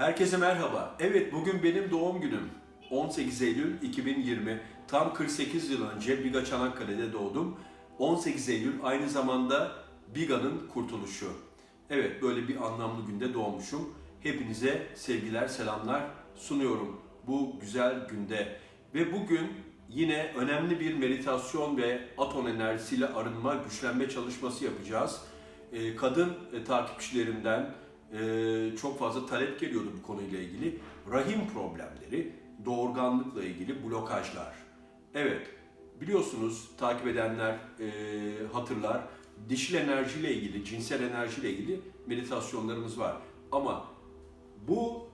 Herkese merhaba. Evet bugün benim doğum günüm. 18 Eylül 2020. Tam 48 yıl önce Biga Çanakkale'de doğdum. 18 Eylül aynı zamanda Biga'nın kurtuluşu. Evet böyle bir anlamlı günde doğmuşum. Hepinize sevgiler, selamlar sunuyorum bu güzel günde. Ve bugün yine önemli bir meditasyon ve atom enerjisiyle arınma, güçlenme çalışması yapacağız. Ee, Kadın e, takipçilerimden e, çok fazla talep geliyordu bu konuyla ilgili. Rahim problemleri, doğurganlıkla ilgili blokajlar. Evet, biliyorsunuz takip edenler e, hatırlar. Dişil enerjiyle ilgili, cinsel enerjiyle ilgili meditasyonlarımız var. Ama bu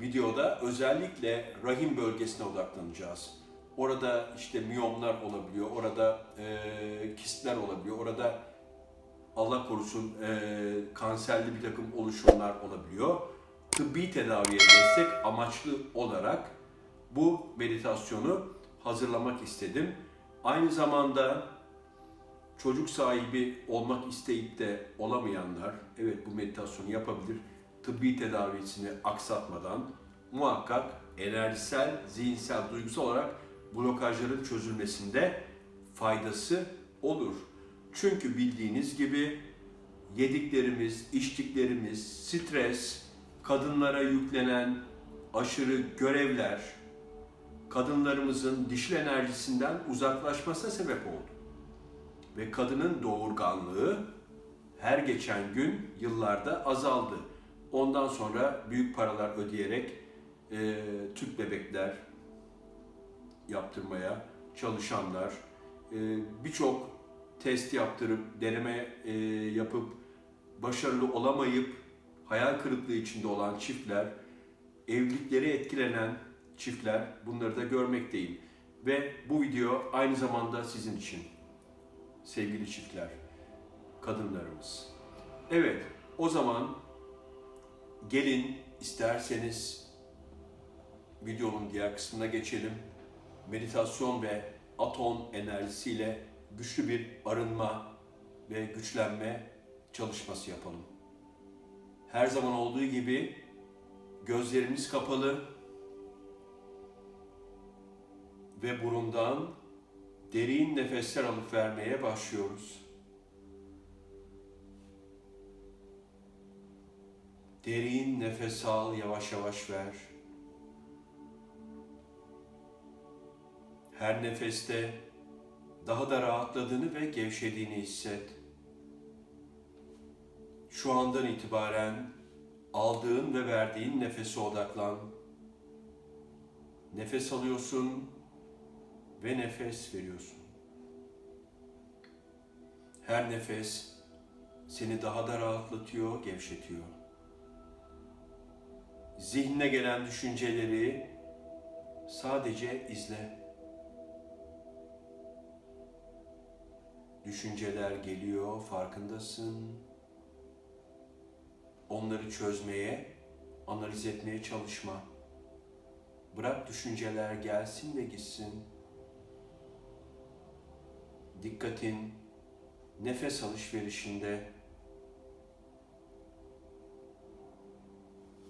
videoda özellikle rahim bölgesine odaklanacağız. Orada işte miyomlar olabiliyor, orada e, kistler olabiliyor, orada Allah korusun e, kanserli bir takım oluşumlar olabiliyor. Tıbbi tedaviye destek amaçlı olarak bu meditasyonu hazırlamak istedim. Aynı zamanda çocuk sahibi olmak isteyip de olamayanlar evet bu meditasyonu yapabilir. Tıbbi tedavisini aksatmadan muhakkak enerjisel, zihinsel, duygusal olarak blokajların çözülmesinde faydası olur. Çünkü bildiğiniz gibi yediklerimiz, içtiklerimiz, stres, kadınlara yüklenen aşırı görevler, kadınlarımızın dişil enerjisinden uzaklaşmasına sebep oldu. Ve kadının doğurganlığı her geçen gün yıllarda azaldı. Ondan sonra büyük paralar ödeyerek e, tüp bebekler yaptırmaya çalışanlar, e, birçok test yaptırıp, deneme e, yapıp, başarılı olamayıp, hayal kırıklığı içinde olan çiftler, evlilikleri etkilenen çiftler bunları da görmekteyim. Ve bu video aynı zamanda sizin için sevgili çiftler, kadınlarımız. Evet, o zaman gelin isterseniz videonun diğer kısmına geçelim. Meditasyon ve atom enerjisiyle güçlü bir arınma ve güçlenme çalışması yapalım. Her zaman olduğu gibi gözlerimiz kapalı ve burundan derin nefesler alıp vermeye başlıyoruz. Derin nefes al, yavaş yavaş ver. Her nefeste daha da rahatladığını ve gevşediğini hisset. Şu andan itibaren aldığın ve verdiğin nefese odaklan. Nefes alıyorsun ve nefes veriyorsun. Her nefes seni daha da rahatlatıyor, gevşetiyor. Zihnine gelen düşünceleri sadece izle. Düşünceler geliyor, farkındasın. Onları çözmeye, analiz etmeye çalışma. Bırak düşünceler gelsin ve gitsin. Dikkatin nefes alışverişinde.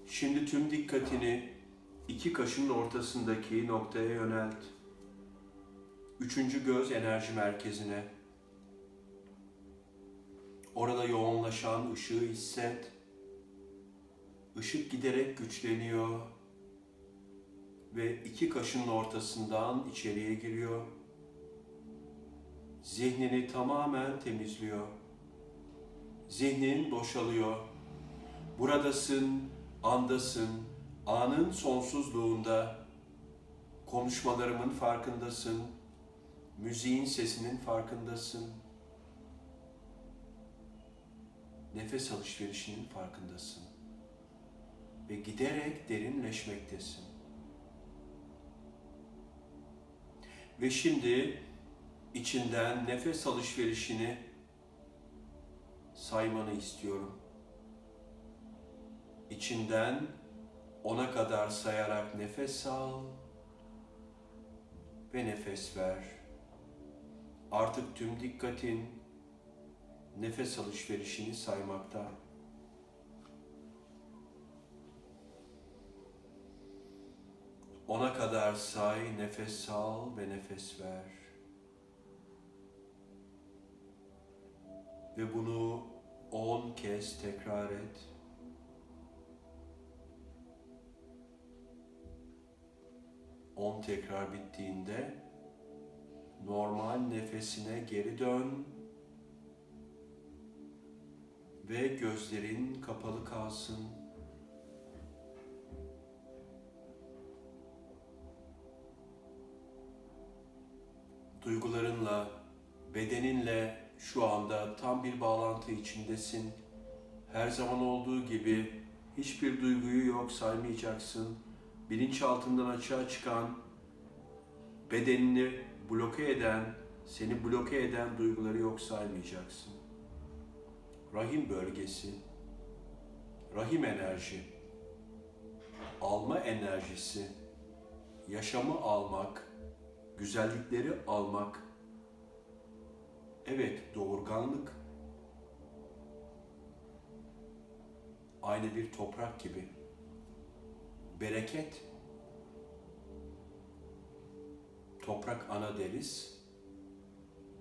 Şimdi tüm dikkatini iki kaşın ortasındaki noktaya yönelt. Üçüncü göz enerji merkezine. Orada yoğunlaşan ışığı hisset. Işık giderek güçleniyor ve iki kaşın ortasından içeriye giriyor. Zihnini tamamen temizliyor. Zihnin boşalıyor. Buradasın, andasın, anın sonsuzluğunda. Konuşmalarımın farkındasın. Müziğin sesinin farkındasın nefes alışverişinin farkındasın. Ve giderek derinleşmektesin. Ve şimdi içinden nefes alışverişini saymanı istiyorum. İçinden ona kadar sayarak nefes al ve nefes ver. Artık tüm dikkatin nefes alışverişini saymakta. Ona kadar say, nefes al ve nefes ver. Ve bunu on kez tekrar et. On tekrar bittiğinde normal nefesine geri dön ve gözlerin kapalı kalsın. Duygularınla, bedeninle şu anda tam bir bağlantı içindesin. Her zaman olduğu gibi hiçbir duyguyu yok saymayacaksın. Bilinçaltından açığa çıkan, bedenini bloke eden, seni bloke eden duyguları yok saymayacaksın. Rahim bölgesi, rahim enerji, alma enerjisi, yaşamı almak, güzellikleri almak, evet doğurganlık, aynı bir toprak gibi, bereket, toprak ana deriz,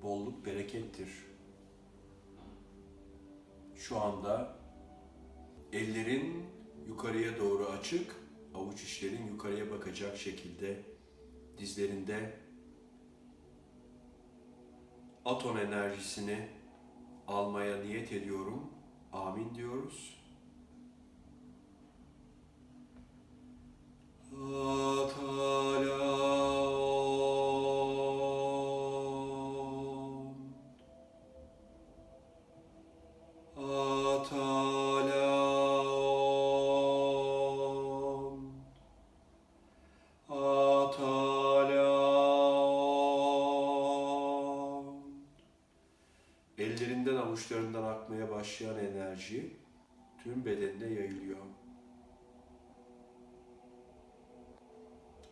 bolluk berekettir. Şu anda ellerin yukarıya doğru açık, avuç içlerin yukarıya bakacak şekilde dizlerinde aton enerjisini almaya niyet ediyorum. Amin diyoruz. Atalam. Başlayan enerji tüm bedenine yayılıyor.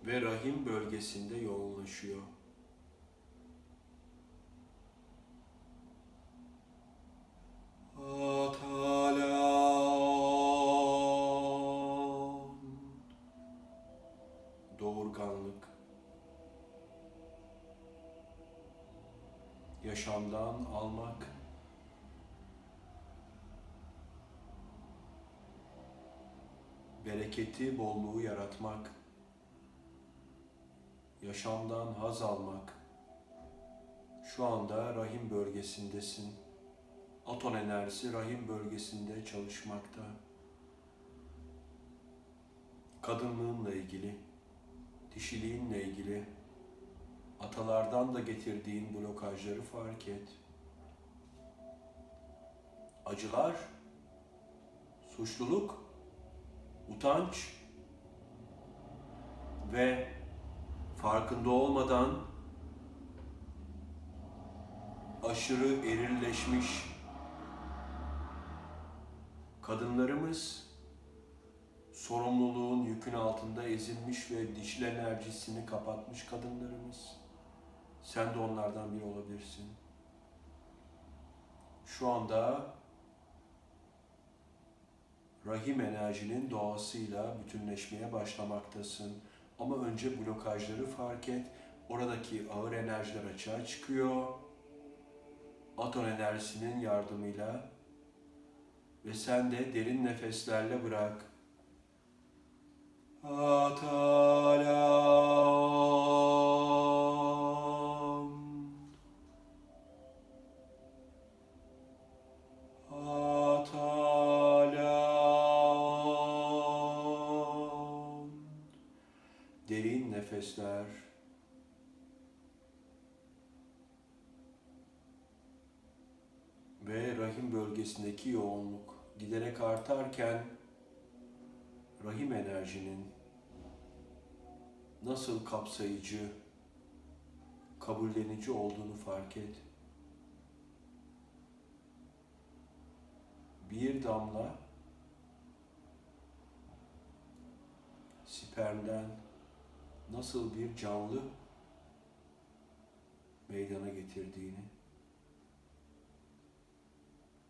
Ve rahim bölgesinde yoğunlaşıyor. Bereketi, bolluğu yaratmak. Yaşamdan haz almak. Şu anda rahim bölgesindesin. Aton enerjisi rahim bölgesinde çalışmakta. Kadınlığınla ilgili, dişiliğinle ilgili, atalardan da getirdiğin blokajları fark et. Acılar, suçluluk, utanç ve farkında olmadan aşırı erilleşmiş kadınlarımız sorumluluğun yükün altında ezilmiş ve dişil enerjisini kapatmış kadınlarımız. Sen de onlardan biri olabilirsin. Şu anda rahim enerjinin doğasıyla bütünleşmeye başlamaktasın. Ama önce blokajları fark et. Oradaki ağır enerjiler açığa çıkıyor. Aton enerjisinin yardımıyla ve sen de derin nefeslerle bırak. Nefesler. Ve rahim bölgesindeki yoğunluk giderek artarken rahim enerjinin nasıl kapsayıcı, kabullenici olduğunu fark et. Bir damla spermden nasıl bir canlı meydana getirdiğini,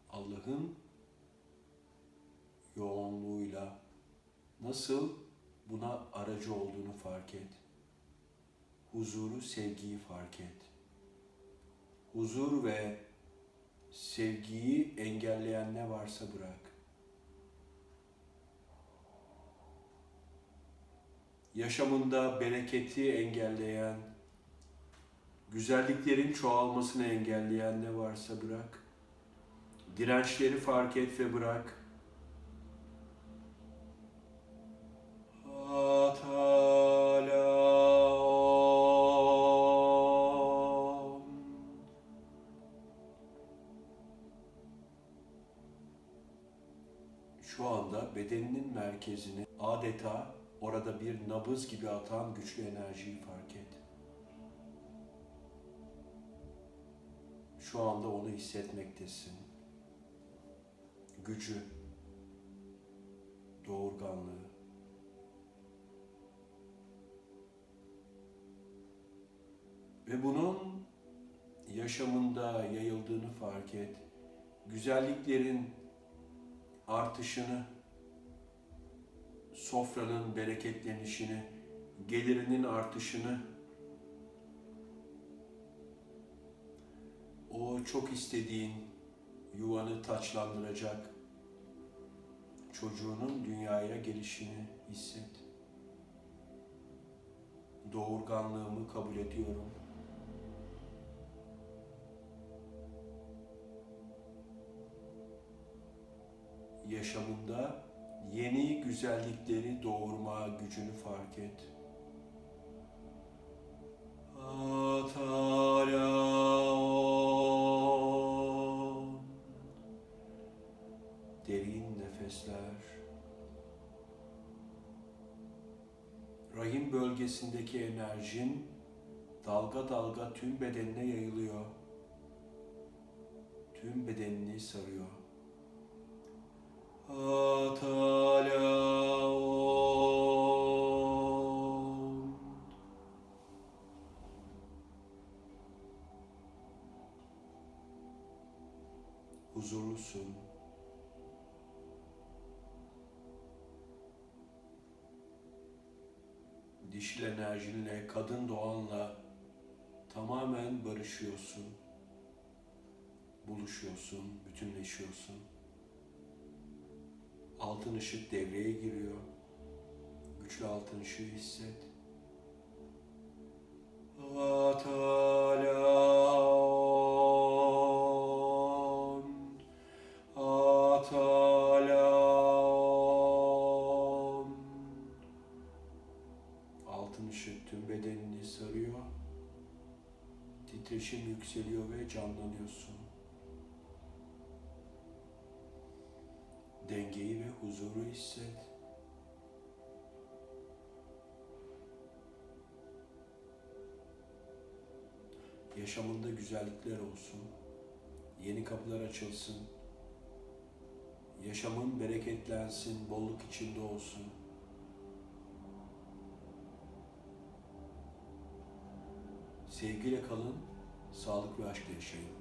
Allah'ın yoğunluğuyla nasıl buna aracı olduğunu fark et. Huzuru, sevgiyi fark et. Huzur ve sevgiyi engelleyen ne varsa bırak. Yaşamında bereketi engelleyen, güzelliklerin çoğalmasını engelleyen ne varsa bırak. Dirençleri fark et ve bırak. Atalam. Şu anda bedeninin merkezini adeta orada bir nabız gibi atan güçlü enerjiyi fark et. Şu anda onu hissetmektesin. Gücü, doğurganlığı, ve bunun yaşamında yayıldığını fark et. Güzelliklerin artışını, sofranın bereketlenişini, gelirinin artışını, o çok istediğin yuvanı taçlandıracak çocuğunun dünyaya gelişini hisset. Doğurganlığımı kabul ediyorum. yaşamında yeni güzellikleri doğurma gücünü fark et. Atalam. Derin nefesler. Rahim bölgesindeki enerjin dalga dalga tüm bedenine yayılıyor. Tüm bedenini sarıyor. Huzurlusun. Dişil enerjinle, kadın doğanla tamamen barışıyorsun. Buluşuyorsun, bütünleşiyorsun altın ışık devreye giriyor. Güçlü altın ışığı hisset. Atalan, atalan. Altın ışık tüm bedenini sarıyor. Titreşim yükseliyor ve canlanıyorsun. Hisset. Yaşamında güzellikler olsun. Yeni kapılar açılsın. Yaşamın bereketlensin, bolluk içinde olsun. Sevgiyle kalın, sağlık ve aşkla yaşayın.